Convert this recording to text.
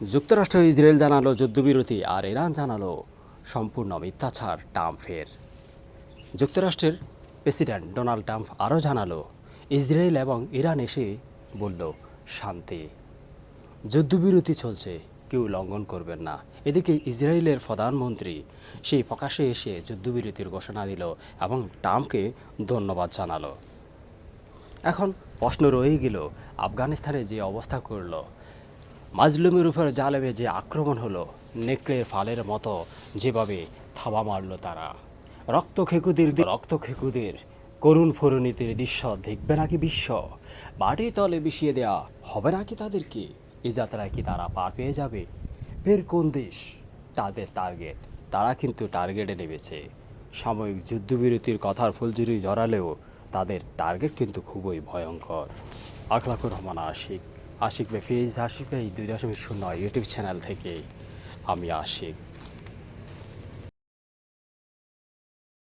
যুক্তরাষ্ট্র ইসরায়েল জানালো যুদ্ধবিরতি আর ইরান জানালো সম্পূর্ণ মিথ্যাচার ট্রাম্পের যুক্তরাষ্ট্রের প্রেসিডেন্ট ডোনাল্ড ট্রাম্প আরও জানালো, ইসরায়েল এবং ইরান এসে বলল, শান্তি। যুদ্ধবিরতি চলছে, কেউ লঙ্ঘন করবেন না। এদিকে ইসরায়েলের প্রধানমন্ত্রী সেই প্রকাশে এসে যুদ্ধবিরতির ঘোষণা দিল এবং ট্রাম্পকে ধন্যবাদ জানালো। এখন প্রশ্ন রয়ে গেল, আফগানিস্তানে যে অবস্থা করল মাজলুমের উপর জালেমে যে আক্রমণ হলো। নেকড়ে ফালের মতো যেভাবে থাবা মারল তারা। রক্ত খেকুদের রক্ত খেকুদের করুণ ফরনীতির দৃশ্য দেখবে নাকি বিশ্ব? মাটির তলে মিশিয়ে দেয়া হবে নাকি তাদেরকে? এ যাত্রায় কি তারা পার পেয়ে যাবে? ফের কোন দেশ? তাদের টার্গেট তারা কিন্তু টার্গেটে নেমেছে। সাময়িক যুদ্ধবিরতির কথার ফুলঝুরি জড়ালেও তাদের টার্গেট কিন্তু খুবই ভয়ঙ্কর। আখলাকুর রহমান আশিক। আশিক বে ফেজ আশিক ভাই দুই দশমিক শূন্য ইউটিউব চ্যানেল থেকে আমি আশিক।